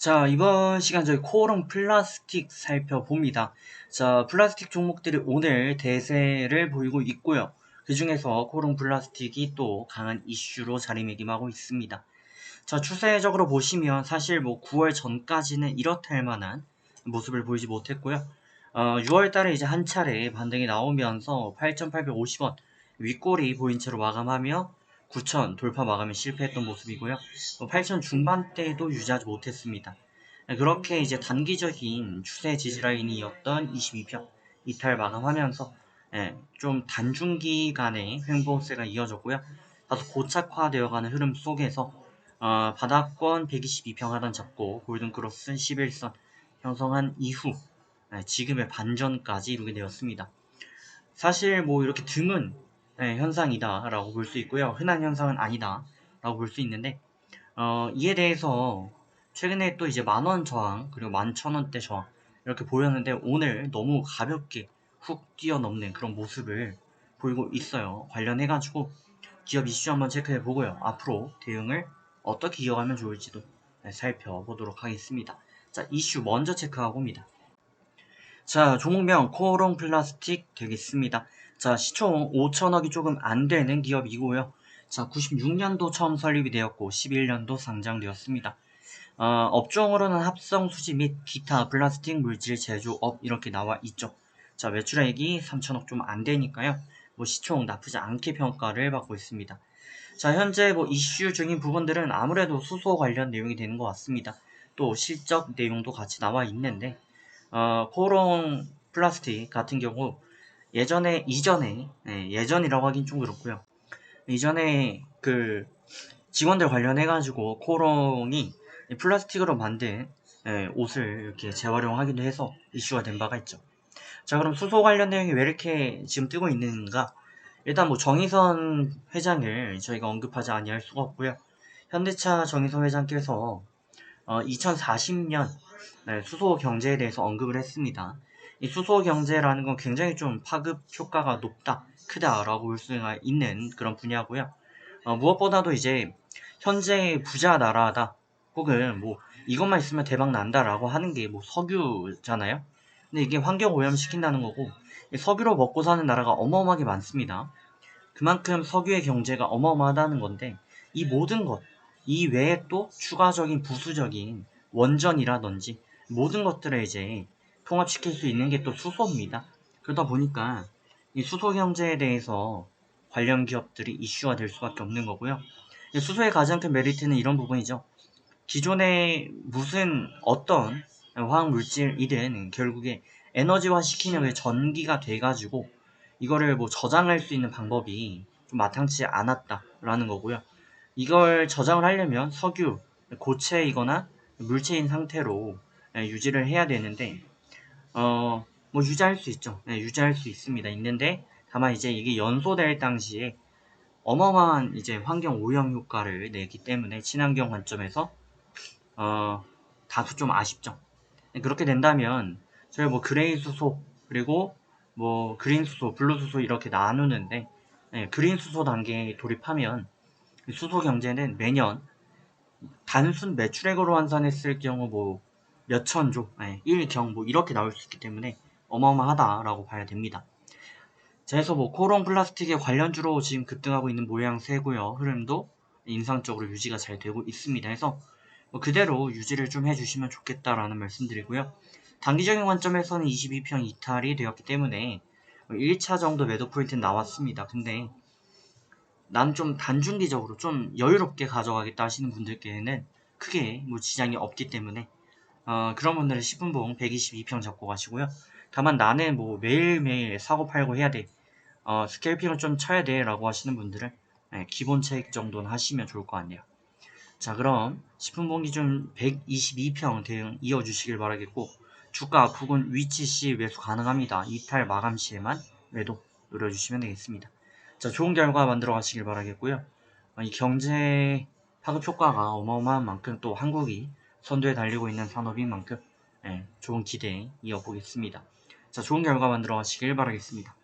자, 이번 시간 저희 코오롱 플라스틱 살펴봅니다. 자, 플라스틱 종목들이 오늘 대세를 보이고 있고요. 그 중에서 코오롱 플라스틱이 또 강한 이슈로 자리매김하고 있습니다. 자, 추세적으로 보시면 사실 뭐 9월 전까지는 이렇다 할 만한 모습을 보이지 못했고요. 어, 6월 달에 이제 한 차례 반등이 나오면서 8,850원 윗골이 보인 채로 마감하며 9천 돌파 마감에 실패했던 모습이고요. 8천 뭐 중반대도 유지하지 못했습니다. 그렇게 이제 단기적인 추세 지지라인이었던 22평 이탈 마감하면서 예, 좀 단중기간의 횡보세가 이어졌고요. 다소 고착화되어가는 흐름 속에서 어, 바닥권 122평 하단 잡고 골든크로스 11선 형성한 이후 예, 지금의 반전까지 이루게 되었습니다. 사실 뭐 이렇게 드문 예, 현상이다라고 볼 수 있고요. 흔한 현상은 아니다라고 볼 수 있는데 어, 이에 대해서 최근에 또 이제 만원 저항 그리고 만천원대 저항 이렇게 보였는데 오늘 너무 가볍게 훅 뛰어넘는 그런 모습을 보이고 있어요. 관련해가지고 기업 이슈 한번 체크해 보고요. 앞으로 대응을 어떻게 이어가면 좋을지도 네, 살펴보도록 하겠습니다. 자, 이슈 먼저 체크하고 옵니다. 자, 종목명 코오롱 플라스틱 되겠습니다. 자, 시총 5천억이 조금 안 되는 기업이고요. 자, 96년도 처음 설립이 되었고 11년도 상장되었습니다. 어, 업종으로는 합성 수지 및 기타 플라스틱 물질 제조업 이렇게 나와 있죠. 자, 매출액이 3천억 좀 안 되니까요. 뭐 시총 나쁘지 않게 평가를 받고 있습니다. 자, 현재 뭐 이슈 중인 부분들은 아무래도 수소 관련 내용이 되는 것 같습니다. 또 실적 내용도 같이 나와 있는데 어, 코롱 플라스틱 같은 경우 예전에 이전에 예, 예전이라고 하긴 좀 그렇고요. 이전에 그 직원들 관련해 가지고 코롱이 플라스틱으로 만든 예, 옷을 이렇게 재활용하기도 해서 이슈가 된 바가 있죠. 자 그럼 수소 관련 내용이 왜 이렇게 지금 뜨고 있는가? 일단 뭐 정의선 회장을 저희가 언급하지 아니할 수가 없고요. 현대차 정의선 회장께서 어, 2040년 네, 수소 경제에 대해서 언급을 했습니다. 이 수소 경제라는 건 굉장히 좀 파급 효과가 높다, 크다라고 볼수 있는 그런 분야고요. 어, 무엇보다도 이제 현재 부자 나라다, 혹은 뭐 이것만 있으면 대박 난다라고 하는 게 뭐 석유잖아요. 근데 이게 환경 오염 시킨다는 거고 석유로 먹고 사는 나라가 어마어마하게 많습니다. 그만큼 석유의 경제가 어마어마하다는 건데 이 모든 것, 이 외에 또 추가적인 부수적인 원전이라든지 모든 것들을 이제 통합시킬 수 있는 게 또 수소입니다. 그러다 보니까 이 수소 경제에 대해서 관련 기업들이 이슈가 될 수밖에 없는 거고요. 수소의 가장 큰 메리트는 이런 부분이죠. 기존에 무슨 어떤 화학 물질이든 결국에 에너지화 시키면 왜 전기가 돼가지고 이거를 뭐 저장할 수 있는 방법이 좀 마땅치 않았다라는 거고요. 이걸 저장을 하려면 석유, 고체이거나 물체인 상태로 유지를 해야 되는데 어, 뭐 유지할 수 있죠. 네, 유지할 수 있습니다. 있는데 다만 이제 이게 연소될 당시에 어마어마한 이제 환경 오염 효과를 내기 때문에 친환경 관점에서 어, 다소 좀 아쉽죠. 네, 그렇게 된다면 저희 뭐 그레이 수소 그리고 뭐 그린 수소, 블루 수소 이렇게 나누는데 네, 그린 수소 단계에 돌입하면 수소 경제는 매년 단순 매출액으로 환산했을 경우 뭐 몇천조, 네, 1경 뭐 이렇게 나올 수 있기 때문에 어마어마하다라고 봐야 됩니다. 자, 그래서 뭐 코롱 플라스틱에 관련주로 지금 급등하고 있는 모양새고요. 흐름도 인상적으로 유지가 잘 되고 있습니다. 그래서 뭐 그대로 유지를 좀 해주시면 좋겠다라는 말씀드리고요. 단기적인 관점에서는 22평 이탈이 되었기 때문에 1차 뭐 정도 매도 포인트는 나왔습니다. 근데 난 좀 단중기적으로 좀 여유롭게 가져가겠다 하시는 분들께는 크게 뭐 지장이 없기 때문에 어, 그런 분들은 10분봉 122평 잡고 가시고요. 다만 나는 뭐 매일매일 사고 팔고 해야 돼. 어, 스케일핑을 좀 쳐야 돼 라고 하시는 분들은 네, 기본 체익 정도는 하시면 좋을 것 같네요. 자 그럼 10분봉 기준 122평 대응 이어주시길 바라겠고 주가 부근 위치 시 매수 가능합니다. 이탈 마감 시에만 매도 노려주시면 되겠습니다. 자 좋은 결과 만들어 가시길 바라겠고요. 어, 이 경제 파급 효과가 어마어마한 만큼 또 한국이 선두에 달리고 있는 산업인 만큼 네, 좋은 기대 이어보겠습니다. 자, 좋은 결과 만들어 가시길 바라겠습니다.